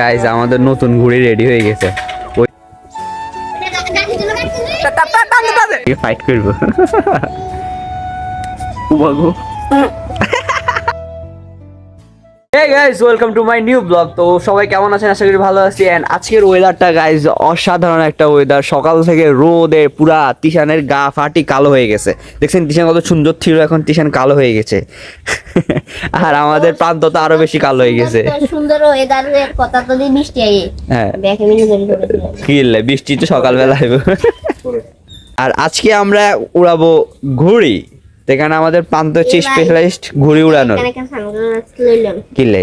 Guys আমাদের নতুন ঘুড়ি রেডি হয়ে গেছে। ফাইট করব। Hey guys welcome to my new blog তো সবাই কেমন আছেন? আশা করি ভালো আছি। এন্ড আজকের ওয়েদারটা গাইস অসাধারণ একটা ওয়েদার সকাল থেকে রোদে পুরা তিশানের গা ফাটি কালো হয়ে গেছে। দেখছেন তিশান কত সুন্দর ছিল এখন তিশান কালো হয়ে গেছে। আর আমাদের প্রান্ত তো আরও বেশি কালো হয়ে গেছে। সুন্দর ওয়েদারের কথা তো বৃষ্টি হ্যাঁ। ব্যাকে করে করেছিলাম কি হলে বৃষ্টি তো সকালবেলা আর আজকে আমরা উড়াবো ঘুড়ি। এখানে আমাদের প্রান্ত হচ্ছে স্পেশালিস্ট ঘুড়ি উড়ানোর। কিলে।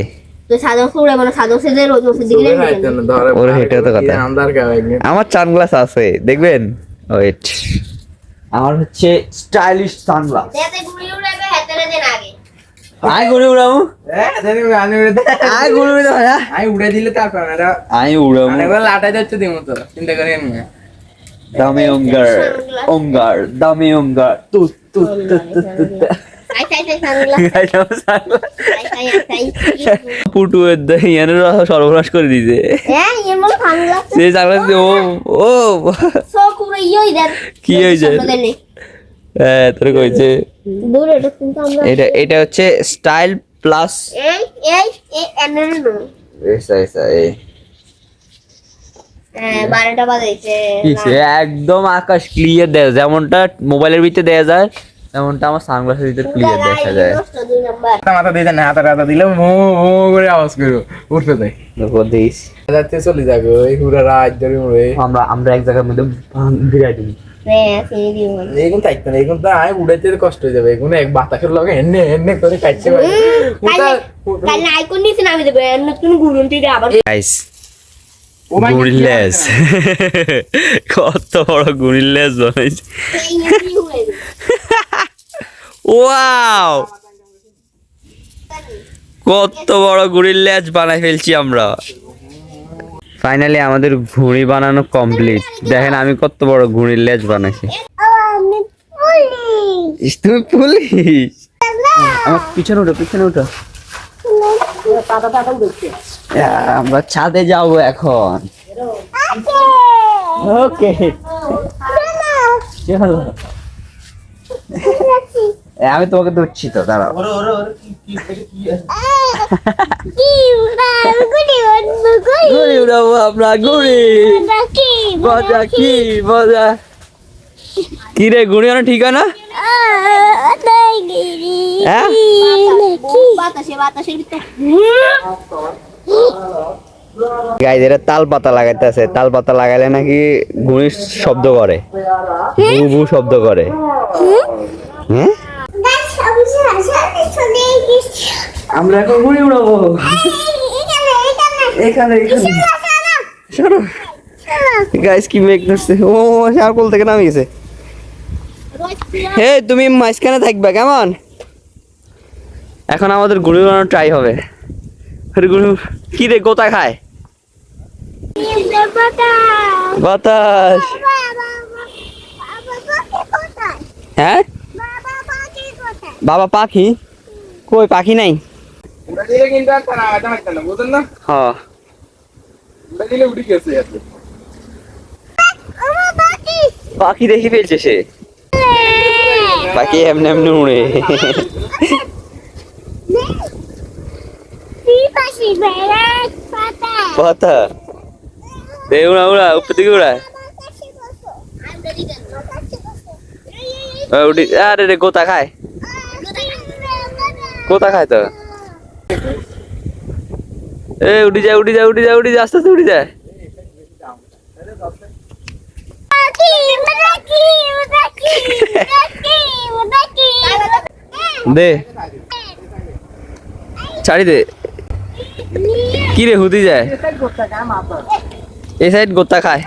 আমার সানগ্লাস আছে দেখবেন? ওয়েট আমার হচ্ছে স্টাইলিশ সানগ্লাস ঘুরি উড়াবে আই ঘুড়ি উড়াবো। আই ঘুড়ি উড়াবো হ্যাঁ। আমি উড়ে দিলে তারপর আমি উড়াবো। লাটাই যাচ্ছে দিমো তো চিন্তা করেন না। আই চাই চাই সানগ্লাস। গাইলাম sunglass। আই চাই আই চাই পুটু ইয়ানের সর্বনাশ করে দিছে সে সানগ্লাস ও ও। কি হয়েছে? হ্যাঁ তোর কইছে। এটা এটা হচ্ছে স্টাইল প্লাস এই এই এই এনের হ্যাঁ বারোটা বাজাইছে একদম আকাশ ক্লিয়ার দেয় যেমনটা মোবাইলের ভিতরে দেয়া যায় তেমনটা আমার সানগ্লাসের ভিতরে ক্লিয়ার দেখা যায়। মাথা দিয়ে না হাতা টাতা দিলে মো মো করে আওয়াজ করো উঠতে দেয়। যাচ্ছে চলে যাবে ওই পুরো রাত ধরে উড়ে আমরা আমরা এক জায়গার মধ্যে বিরাট দিই হ্যাঁ থাকতো না তো উড়াইতে কষ্ট হয়ে যাবে। এক বাতাসের লগে এনে এনে করে কাটছে ভাই। কালে কালে আইকন নিয়েছে নামি দেবে নতুন গুরুন আবার গাইস কত বড় গুরিল্লাস বানাইছে। ওয়াও কত বড় ঘুড়ির ল্যাচ বানাই ফেলছি আমরা। ফাইনালি আমাদের ঘুড়ি বানানো কমপ্লিট দেখেন আমি কত বড় ঘুড়ির ল্যাচ বানাইছি। আমি তুমি পুলিশ? আমার পিছনে উঠো পিছনে উঠো পাতা পাতা দেখছে আহ, আমরা ছাদে যাব এখন। ওকে চলো। আমি তোমাকে ধরছি তো দাঁড়াও। ঘুড়ি উড়াবো আমরা ঘুড়ি। মজা কি মজা। কি রে ঘুড়ি আনা ঠিক না হ্যাঁ? গাইজ এটা তাল পাতা লাগাইতেছে। তাল পাতা লাগাইলে নাকি ঘুড়ির শব্দ করে। ভু ভু শব্দ করে। হ্যাঁ? আমরা এখন ঘুড়ি উড়াবো। এখানে এখানে। কি মেঘ ধরছে। ও শারকোল থেকে নামে গেছে হে তুমি মাঝখানে থাকবে কেমন? এখন আমাদের ঘুড়ি উড়ানো ট্রাই হবে। ঘুড়ি কি রে গোতা খায়? বাতাস। হ্যাঁ? বাবা পাখি? কই পাখি নাই? উড়ে দিলে কিন্তু আর না এটা মারতে না বুঝলেন না হ। উড়ে দিলে উঠে গেছে এত পাখি দেখে ফেলছে সে। পাখি এমনি এমনি উড়ে। পাতা দে উড়া উড়া, উপর দিকে উড়া। উঠি। আরে রে, গোতা খায়। গোতা খায় তো। এ, উঠি যায় উঠি যায় উঠি যায় উঠি যায় আস্তে আস্তে উঠি যায় দে। ছাড়ি দে। কি রে, হুদি যায়? এই সাইড গোতা খায়।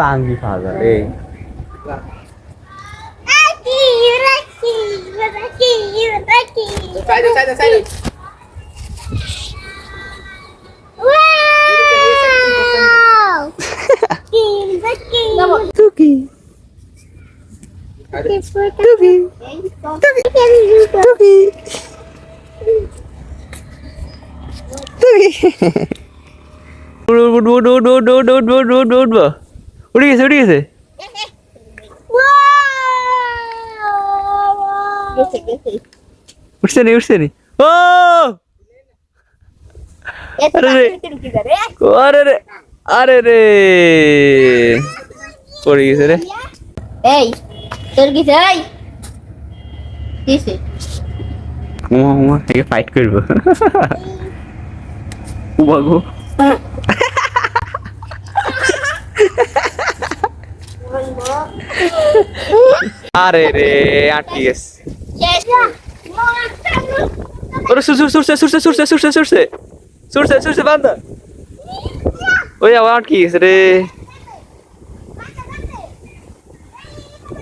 ভাঙ্গি ফাজা এই সাইডে সাইডে সাইডে Wow! টুকি টুকি টুকি টুকি উড় উড় উড় উড় উড় উড় উড় উড় উড় উড় উড় উড়ে গেছে উড়ে গেছে গেছে গেছে উঠছে নি উঠছে নি ও এত আরে রে। বাকি রুকি করে আরে রে আরে রে পড়ে গেছে রে এই তোর কি চাই কিসে উমা উমা একে ফাইট করব উমা গো আরে রে আটকে গেছে ওরে সুর সুর সুরছে সুরছে সুরছে সুরছে সুরছে সুরছে সুরছে বান্দা ওই আবার আটকে গেছে রে?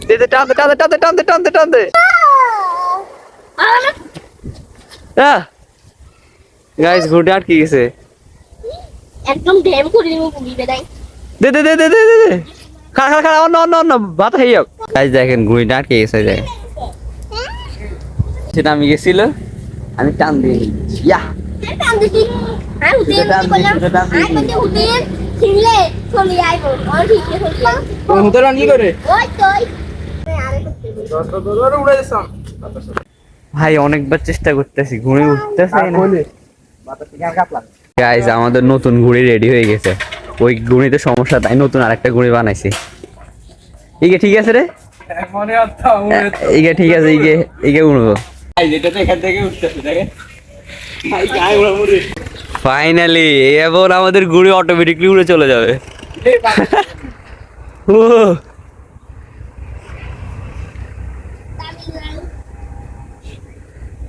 দে দে টানতে টানতে টানতে টানতে টানতে টানতে গাইস ঘুরতে আটকে গেছে। একদম করে দিব দে দে দে দে দে দে খাড়া খাড়া খাড়া অন্য অন্য অন্য ভাত হয়ে যাক গাইস দেখেন ঘুড়িটা আটকে গেছে দেখেন সেটা আমি গেছিল আমি টান দিয়ে ইয়া ভাই অনেকবার চেষ্টা করতেছি ঘুরে উঠতেছি গাইজ আমাদের নতুন ঘুড়ি রেডি হয়ে গেছে। ওই ঘুড়িতে সমস্যা তাই নতুন আরেকটা ঘুড়ি বানাইছি। ইগে ঠিক আছে রে? ইগে ঠিক আছে ইগে উঠবো এখান থেকে উঠতেছে দেখে ফাইনালি এবার আমাদের ঘুড়ি অটোমেটিকলি উড়ে চলে যাবে। ও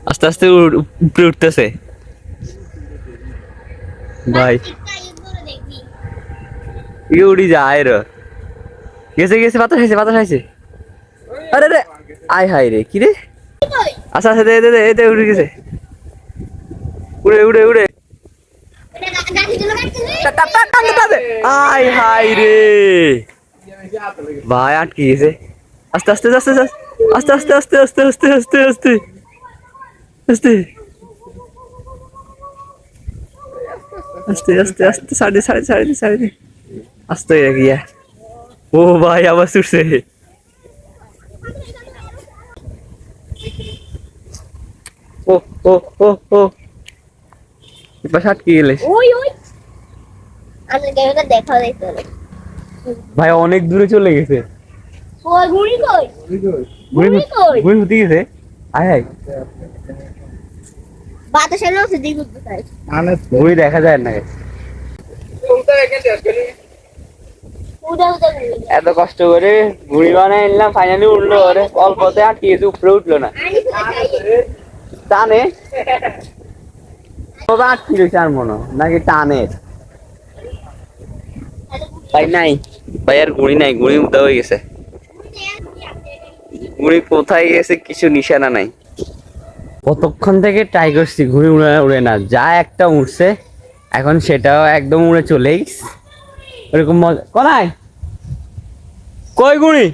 আস্তে আস্তে উপরে উঠতেছে। ভাই। ইয়ে উড়ি যায় রে। গেছে গেছে, বাতাস খাইছে বাতাস খাইছে আরে রে আয় হায় রে, কি রে? আচ্ছা আচ্ছা দে দে দে দে, উড়ে গেছে। উড়ে উড়ে উড়ে হাই রে ভাই আটকে গেছে আস্তে আস্তে আস্তে আস্তে আস্তে আস্তে আস্তে আস্তে আস্তে আস্তে আস্তে আস্তে আস্তে আস্তে সাড়ে সাড়ে সাড়ে সাড়ে আস্তে গিয়া ও ভাই আবার ছুটছে ও ও ও ও এবার আটকে গেলে ওই ওই। আমি গেমটা দেখা যাইতো ভাই অনেক দূরে চলে গেছে। ওই গুড়ি কই? ঘুরে কই? ঘুরে হতে গেছে? আয় আয়। বাতাসের লোকে দিক উঠতে চাই আনে ঘুরে দেখা যায় না। এত কষ্ট করে ঘুড়ি বানাই নিলাম ফাইনালি উঠল অল্পতে আটকে গেছে উপরে উঠল না। টানে রয়েছে মনে নাকি টানে ভাই নাই। ভাই আর ঘুড়ি নাই ঘুড়ি উঠা হয়ে গেছে। ঘুড়ি কোথায় গেছে কিছু নিশানা নাই। কতক্ষণ থেকে ট্রাই করছি ঘুড়ি উড়ে উড়ে না। যা একটা উঠছে এখন সেটাও একদম উড়ে চলে গেছে। ওরকম মজা কনাই কই গুড়ি?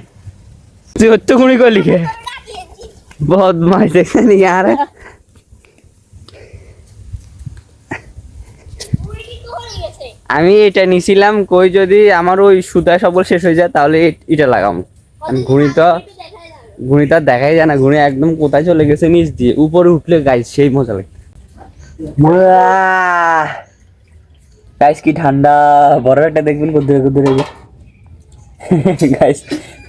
তুই হচ্ছে গুড়ি কই লিখে বহুত মাছ আমি এটা নিছিলাম কই যদি আমার ওই সুতা সবল শেষ হয়ে যায় তাহলে এটা লাগাম। আমি ঘুড়ি তো ঘুড়ি দেখাই যায় না ঘুড়ি একদম কোথায় চলে গেছে নিচ দিয়ে। উপরে উঠলে গাইস সেই মজা লাগে গাইস কি ঠান্ডা। বড় একটা দেখবেন কুদরে কুদরে গাইস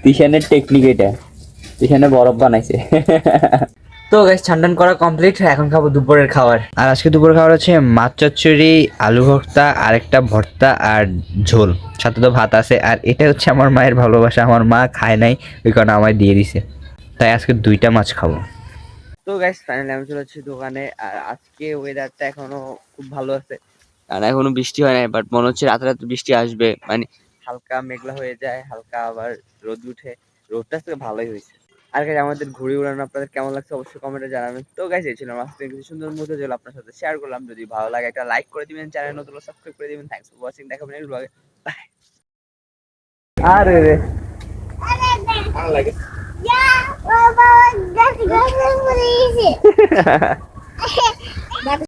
তিশানের টেকনিক এটা। তিশানে বরফ বানাইছে। তো গাইস ঠান্ডান করা কমপ্লিট এখন খাব দুপুরের খাবার। আর আজকে দুপুরের খাবার হচ্ছে মাছ চচ্চড়ি আলু ভর্তা আর একটা ভর্তা আর ঝোল। সাথে তো ভাত আছে আর এটা হচ্ছে আমার মায়ের ভালোবাসা। আমার মা খায় নাই ওই কারণে আমায় দিয়ে দিছে। তাই আজকে দুইটা মাছ খাব। তো গাইস ফাইনালি আমি চলে যাচ্ছি দোকানে আর আজকে ওয়েদারটা এখনও খুব ভালো আছে। কারণ এখনও বৃষ্টি হয় নাই বাট মনে হচ্ছে রাতে রাতে বৃষ্টি আসবে। মানে হালকা মেঘলা হয়ে যায় হালকা আবার রোদ উঠে। রোদটা আজকে ভালোই হয়েছে। আর গাইজ আমাদের ঘুরে উড়ানো আপনাদের কেমন লাগছে অবশ্যই কমেন্টে জানাবেন। তো গাইজ এই ছিল আমার আজকে কিছু সুন্দর মুহূর্ত যেগুলো আপনার সাথে শেয়ার করলাম। যদি ভালো লাগে একটা লাইক করে দিবেন চ্যানেল নতুন সাবস্ক্রাইব করে দিবেন। থ্যাংকস ফর ওয়াচিং দেখাবেন নেক্সট ব্লগে আরে রে। ভালো লাগে. বাবা